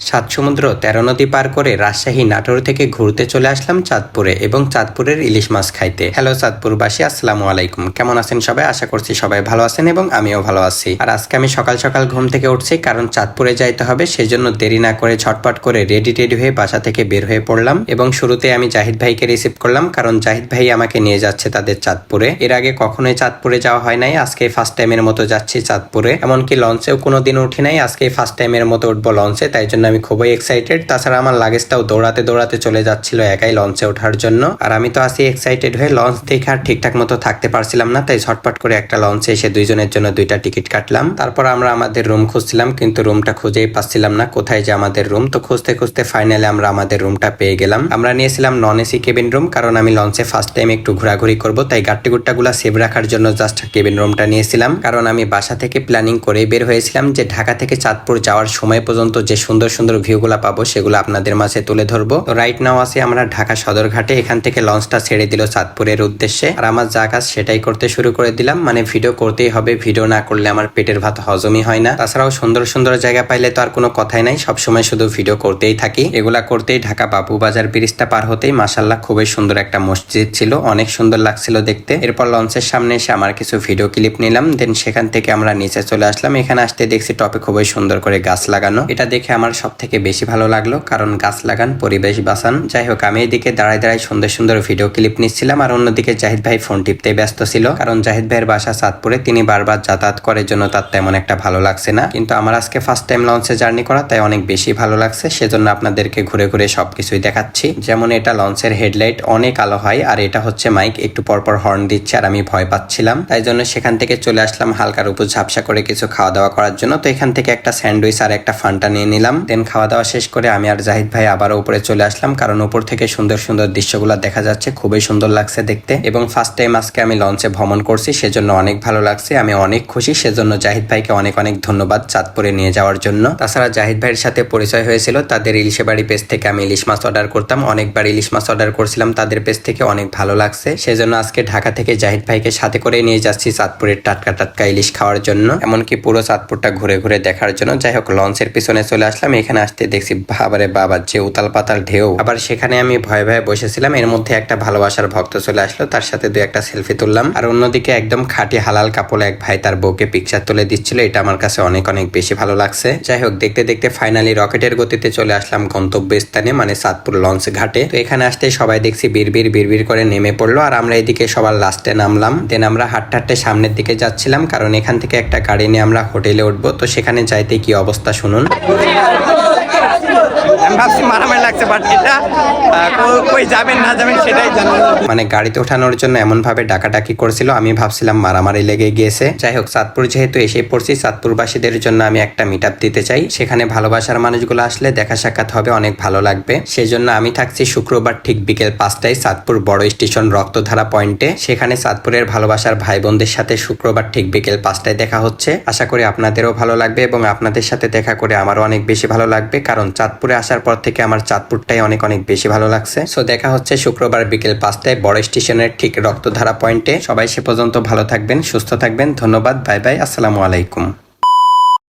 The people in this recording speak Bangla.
সাত সমুদ্র তেরো নদী পার করে রাজশাহী নাটোর থেকে ঘুরতে চলে আসলাম চাঁদপুরে এবং চাঁদপুরের ইলিশ মাছ খাইতে। হ্যালো চাঁদপুরবাসী, আসসালামু আলাইকুম। কেমন আছেন সবাই? আশা করছি সবাই ভালো আছেন এবং আমিও ভালো আছি। আর আজকে আমি সকাল সকাল ঘুম থেকে উঠছি কারণ চাঁদপুরে যাইতে হবে, সেজন্য দেরি না করে ছটপট করে রেডি টেডি হয়ে বাসা থেকে বের হয়ে পড়লাম এবং শুরুতে আমি জাহিদ ভাইকে রিসিভ করলাম কারণ জাহিদ ভাই আমাকে নিয়ে যাচ্ছে তাদের চাঁদপুরে। এর আগে কখনোই চাঁদপুরে যাওয়া হয় নাই, আজকে ফার্স্ট টাইমের মতো যাচ্ছি চাঁদপুরে। এমনকি লঞ্চেও কোনোদিন উঠি নাই, আজকে ফার্স্ট টাইমের মতো উঠবো লঞ্চে তাই জন্য আমি খুবই এক্সাইটেড তাছাড়া আমার লাগেজটাও দৌড়াতে দৌড়াতে চলে যাচ্ছিল একাই লঞ্চে ওঠার জন্য। আর আমি তো আসি এক্সাইটেড হয়ে লঞ্চ দেখে আর ঠিকঠাক মতো থাকতে পারছিলাম না, তাই ঝটপট করে একটা লঞ্চে এসে দুইজনের জন্য দুইটা টিকিট কাটলাম। তারপর আমরা আমাদের রুম খুঁজছিলাম, কিন্তু রুমটা খুঁজেই পাচ্ছিলাম না, কোথায় যে আমাদের রুম তো খুঁজতে খুঁজতে ফাইনালি আমরা আমাদের রুমটা পেয়ে গেলাম। আমরা নিয়েছিলাম নন এসি কেবিন রুম কারণ আমি লঞ্চে ফার্স্ট টাইম একটু ঘোরাঘুরি করব, তাই গাট্টি গুলা সেভ রাখার জন্য জাস্ট কেবিন রুমটা নিয়েছিলাম। কারণ আমি বাসা থেকে প্ল্যানিং করে বের হয়েছিলাম যে ঢাকা থেকে চাঁদপুর যাওয়ার সময় পর্যন্ত যে সুন্দর সুন্দর ভিউগুলা পাবো, সেগুলো আপনাদের মাঝে তুলে ধরবো। তো রাইট নাও আছি আমরা ঢাকা সদরঘাটে, এখান থেকে লঞ্চটা ছেড়ে দিল চাঁদপুরের উদ্দেশ্যে। আর আমার যা কাজ সেটাই করতে শুরু করে দিলাম। মানে ভিডিও করতেই হবে ভিডিও না করলে আমার পেটের ভাত হজমই হয় না। তাছাড়াও সুন্দর সুন্দর জায়গা পাইলে তো আর কোনো কথাই নাই, সবসময় শুধু ভিডিও করতেই থাকি। এগুলা করতেই ঢাকা বাবু বাজার ব্রিজটা পার হতেই মাসাল্লাহ খুবই সুন্দর একটা মসজিদ ছিল, অনেক সুন্দর লাগছিল দেখতে। এরপর লঞ্চের সামনে এসে আমার কিছু ভিডিও ক্লিপ নিলাম দেন সেখান থেকে আমরা নিচে চলে আসলাম। এখানে আসতে দেখছি টপে খুবই সুন্দর করে গাছ লাগানো। এটা দেখে আমার সব বেশি ভালো লাগল, কারণ গাছ লাগান, পরিবেশ বাঁচান। যাই হোক, আমি এদিকে দাঁড়ায় দাঁড়ায় সুন্দর সুন্দর ভিডিও ক্লিপ নিচ্ছিলাম, আর অন্যদিকে জাহিদ ভাই ফোন টিপতে ব্যস্ত ছিল, কারণ জাহিদ ভাইয়ের বাসা চাঁদপুরে, তিনি বারবার যাতায়াত করার জন্য তার তেমন একটা ভালো লাগছে না। কিন্তু আমার আজকে ফার্স্ট টাইম লঞ্চে জার্নি করা, তাই অনেক বেশি ভালো লাগছে, সেজন্য আপনাদেরকে ঘুরে ঘুরে সবকিছুই দেখাচ্ছি। যেমন এটা লঞ্চের হেডলাইট অনেক আলো হয়, আর এটা হচ্ছে মাইক একটু পরপর হর্ন দিচ্ছে, আর আমি ভয় পাচ্ছিলাম। তাই জন্য সেখান থেকে চলে আসলাম হালকার উপর ঝাপসা করে কিছু খাওয়া দাওয়া করার জন্য। তো এখান থেকে একটা স্যান্ডউইচ আর একটা ফান্টা নিয়ে নিলাম খাওয়া দাওয়া শেষ করে আমি আর জাহিদ ভাই আবারও উপরে চলে আসলাম কারণ উপর থেকে সুন্দর সুন্দর দৃশ্যগুলো দেখা যাচ্ছে, খুবই সুন্দর লাগছে দেখতে। এবং ফার্স্ট টাইম আজকে আমি লঞ্চে ভ্রমণ করছি, সেজন্য অনেক ভালো লাগছে, আমি অনেক খুশি, সেজন্য জাহিদ ভাইকে অনেক অনেক ধন্যবাদ চাঁদপুরে নিয়ে যাওয়ার জন্য। তাছাড়া জাহিদ ভাইয়ের সাথে পরিচয় হয়েছিল, তাদের ইলিশে বাড়ি পেজ থেকে আমি ইলিশ মাছ অর্ডার করতাম, অনেকবার ইলিশ মাছ অর্ডার করছিলাম, তাদের পেজ থেকে অনেক ভালো লাগছে। সেজন্য আজকে ঢাকা থেকে জাহিদ ভাইকে সাথে করে নিয়ে যাচ্ছি চাঁদপুরের টাটকা টাটকা ইলিশ খাওয়ার জন্য, এমনকি পুরো চাঁদপুরটা ঘুরে ঘুরে দেখার জন্য। যাই হোক লঞ্চের পিছনে চলে আসলাম এখানে আসতে দেখছি, বাবারে বাবা, যে উতাল পাতাল ঢেউ। আবার সেখানে আমি ভয়ে ভয়ে বসেছিলাম, এর মধ্যে একটা ভালোবাসার ভক্ত চলে আসলো, তার সাথে দু একটা সেলফি তুললাম। আর অন্যদিকে একদম খাঁটি হালাল কাপড় এক ভাই তার বউকে পিকচার তুলে দিচ্ছিল, এটা আমার কাছে অনেক অনেক বেশি ভালো লাগছে। যাই হোক, দেখতে দেখতে ফাইনালি রকেটের গতিতে চলে আসলাম গন্তব্য স্থানে মানে চাঁদপুর লঞ্চ ঘাটে। তো এখানে আসতে সবাই দেখছি বিড়বির বিড়বির করে নেমে পড়ল, আর আমরা এদিকে সবার লাস্টে নামলাম। দেন আমরা হাঁটতে হাঁটতে সামনের দিকে যাচ্ছিলাম, কারণ এখান থেকে একটা গাড়ি নিয়ে আমরা হোটেলে উঠবো, তো সেখানে যাইতে কি অবস্থা শুনুন। মারামারি লাগছে বাট এটা আহ, কো- কই যাবেন না যাবেন সেটাই মানে গাড়িতে ওঠানোর জন্য এমন ভাবে ডাকাডাকি করছিল, আমি ভাবছিলাম মারামারি লেগে গিয়েছে। যাই হোক চাঁদপুর যেহেতু এসে পড়ছি চাঁদপুরবাসীদের জন্য আমি একটা মিট দিতে চাই। সেখানে ভালোবাসার মানুষগুলো আসলে দেখা সাক্ষাৎ হবে, অনেক ভালো লাগবে। সেই জন্য আমি থাকছি শুক্রবার ঠিক বিকেল পাঁচটায় চাঁদপুর বড় স্টেশন রক্তধারা পয়েন্টে। সেখানে চাঁদপুরের ভালোবাসার ভাই বোনদের সাথে শুক্রবার ঠিক বিকেল পাঁচটায় দেখা হচ্ছে। আশা করি আপনাদেরও ভালো লাগবে এবং আপনাদের সাথে দেখা করে আমারও অনেক বেশি ভালো লাগবে। কারণ চাঁদপুরে আসার পর থেকে আমার চাঁদপুরটাই অনেক অনেক বেশি ভালো লাগছে। সো দেখা হচ্ছে শুক্রবার বিকেল পাঁচটায় বড় স্টেশনের ঠিক রক্তধারা পয়েন্টে। সবাই সে পর্যন্ত ভালো থাকবেন, সুস্থ থাকবেন। ধন্যবাদ, বাই বাই, আসসালামু আলাইকুম।